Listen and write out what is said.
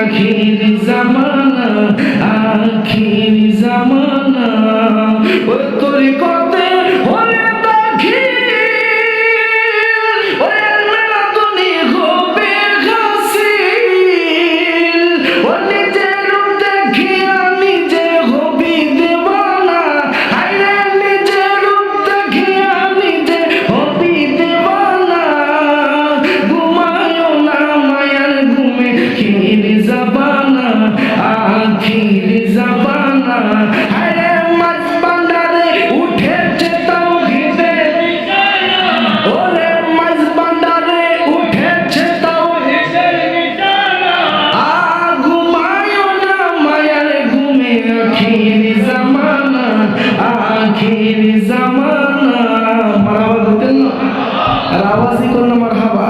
আখির জামানা আখির জামানা। আখির জামানা মারহাবা করতেন না। আর করুন মারহাবা।